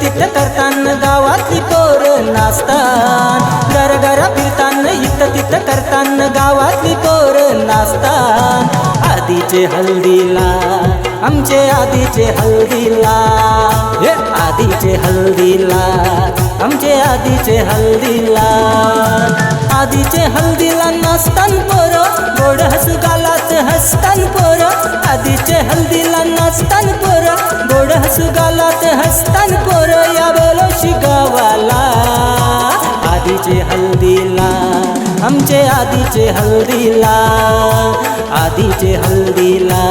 तिथं करताना गावातली पोर नाचतान घर घरा फिरतान इत तिथं करताना गावातली पोर नाचतान आधीचे हल्दीला आमचे आधीचे हल्दीला. हे आधीचे हल्दीला आमचे आधीचे हल्दीला. आधीचे हल्दीला नाचतान पोर गोड हसू गालात हसतान पोर. आधीचे हल्दीला नाचतान पोर गोड हसू गालात हसतान पोर या बोलो शिगावाला. आधीचे हल्दीला आमचे आधीचे हल्दीला. आधीचे हल्दीला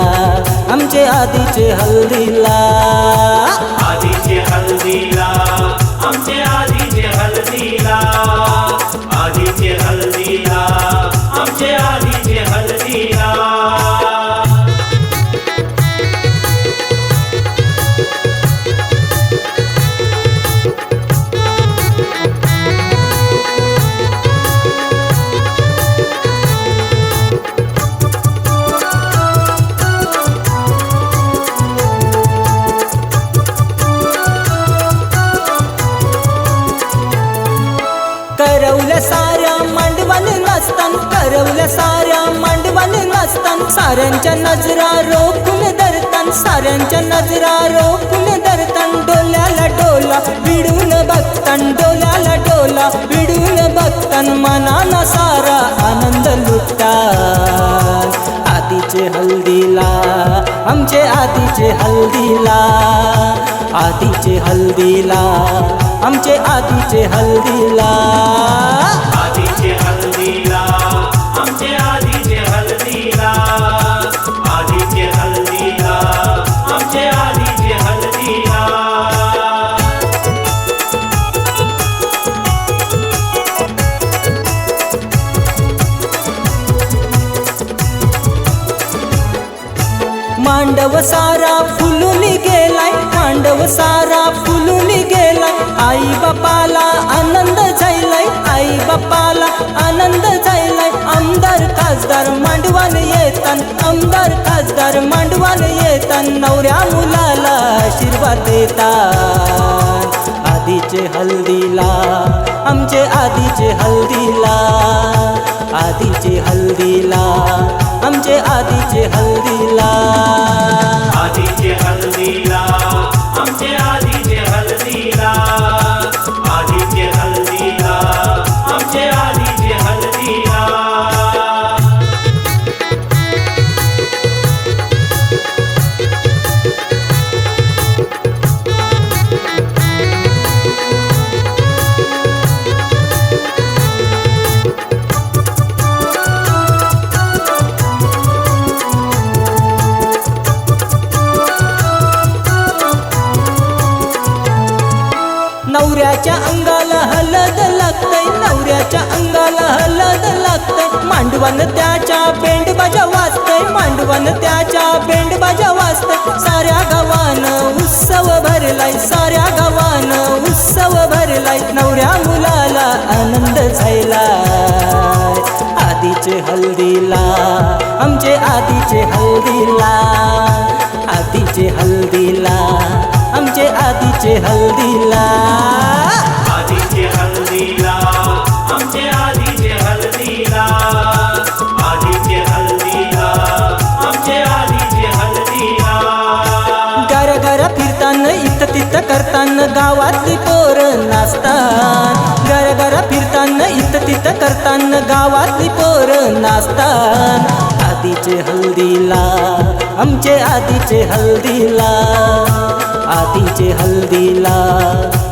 आमचे आधीचे हल्दीला. आधीचे हल्दीला आमचे आधीचे हल्दीला. साऱ्यांच्या नजरा रोखून धरतान साऱ्यांच्या नजरा रोखून धरतान डोल्याला डोला बिडून बघतान डोल्याला डोला बिडून बघतान मनाला सारा आनंद लुटता. आधीचे हल्दीला आमचे आधीचे हल्दीला आधीचे हल्दीला आमचे आधीचे हल्दीला. पांडव सारा फुलून गेलाय पांडव सारा फुलून गेलाय. आई बापाला आनंद झालाय आई बापाला आनंद झालाय. आमदार खासदार मांडवान येतान आमदार खासदार मांडवान येतान नवऱ्या मुलाला आशीर्वाद देतात आधीचे हल्दीला आमचे आधीचे हल्दीला आमचे आधीचे नवऱ्याच्या अंगाला हलद लागतय नवऱ्याच्या अंगाला हलद लागतय. मांडवन त्याच्या बेंड बाजा वाजतय मांडवन त्याच्या बेंड बाजा वाजतय. साऱ्या गावानं उत्सव भरलाय साऱ्या गावानं उत्सव भरलाय. नवऱ्या मुलाला आनंद झाला आधीचे हल्दीला आमचे आधीचे हल्दीला आधीचे हल्दीला आमचे आधीचे हल्दीला. पोर नाचतात आधीचे हल्दीला आमचे आधीचे हल्दीला. आधीचे हल्दीला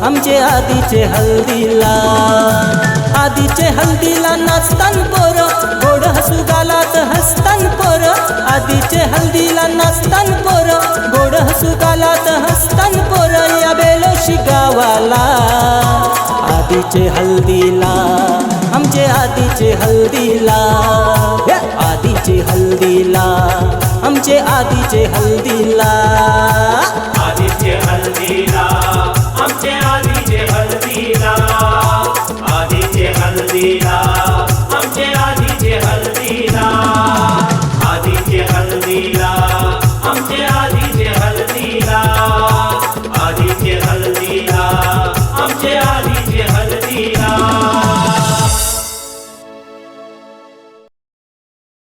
आमचे आधीचे हल्दीला. आधीचे हल्दीला नाचतान पोर गोड हसू गालात हसतान पोर. आधीचे हल्दीला नाचतान पोर गोड हसू गालात हसतान पोर या बेलोशी गावाला. आधीचे हल्दीला म्हणजे आधीचे हल्दीला. आधीचे हल्दीला. आमचे आधीचे हल्दीला. आधीचे हल्दीला. आमचे आधीचे हल्दीला. आधीचे हल्दीला.